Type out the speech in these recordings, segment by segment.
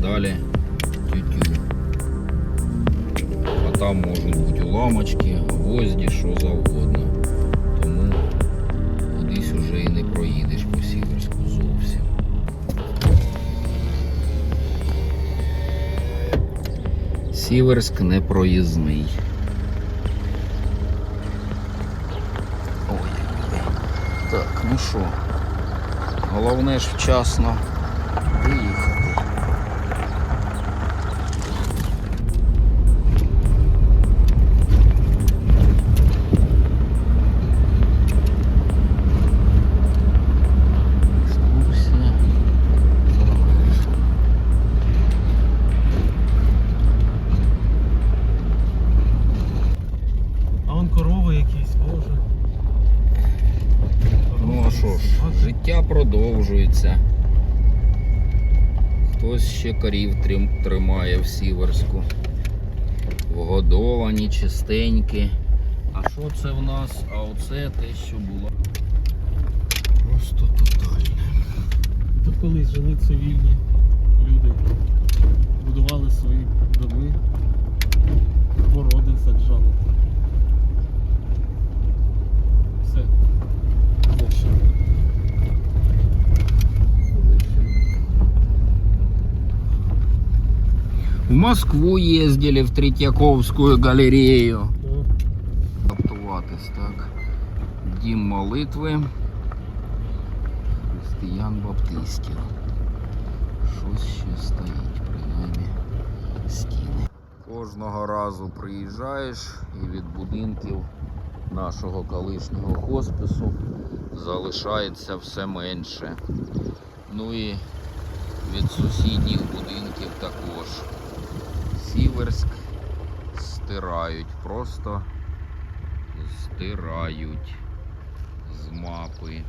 далі тютю. А там можуть бути уламочки, гвозді, що завгодно. Тому кудись уже і не проїдеш по Сіверську зовсім. Сіверськ не проїзний. Ой, так, ну що, головне ж вчасно виїхати. Екскурсія. А он якісь, боже. Ну а що ж, життя продовжується. Хтось ще корів тримає в Сіверську. Вгодовані, чистенькі. А що це в нас? А оце те, що було. Просто тотальне. Тут колись жили цивільні люди, будували свої доми, городи саджали. В Москву ездили в Третьяковскую галерею. Адаптуватись, так. Дім молитви. Християн Баптистів. Щось ще стоїть, принаймні стіни. Кожного разу приїжджаєш і від будинків нашого колишнього хоспису залишається все менше. Ну і від сусідніх будинків також. Сіверськ стирають, просто стирають з мапи.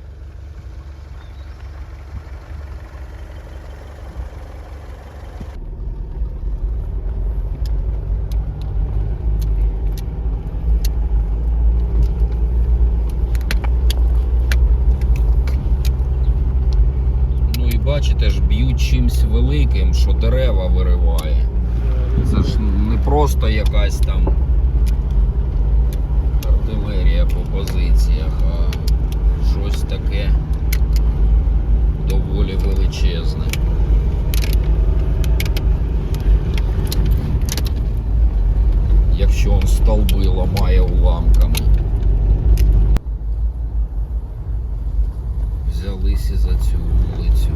Ну бачите ж, б'ють чимсь великим, що дерева вириває. Це ж не просто якась там артилерія по позиціях, а щось таке доволі величезне. Якщо он столби ламає уламками. Взялися за цю вулицю.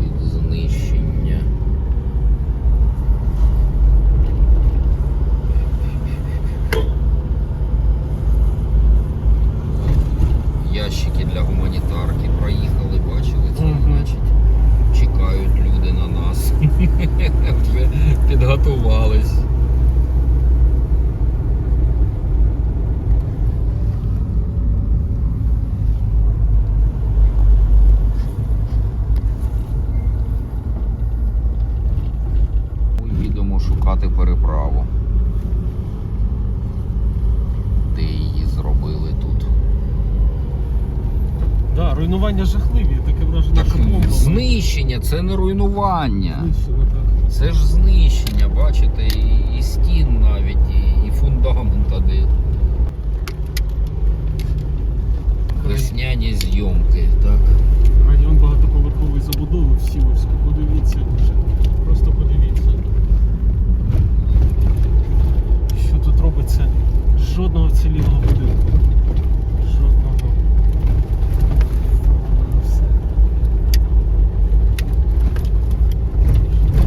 Під знищення. Ящики для гуманітарки проїхали, бачили це, значить. Чекають люди на нас. Підготувались. Руйнування жахливі, таке враження, Так що бомба. знищення, це не руйнування. Знищено, так. Це ж знищення, бачите, і, і стін навіть, і, і фундамент один. Весняні зйомки, так. Район багатоповерхової забудови в Сіверську, вже.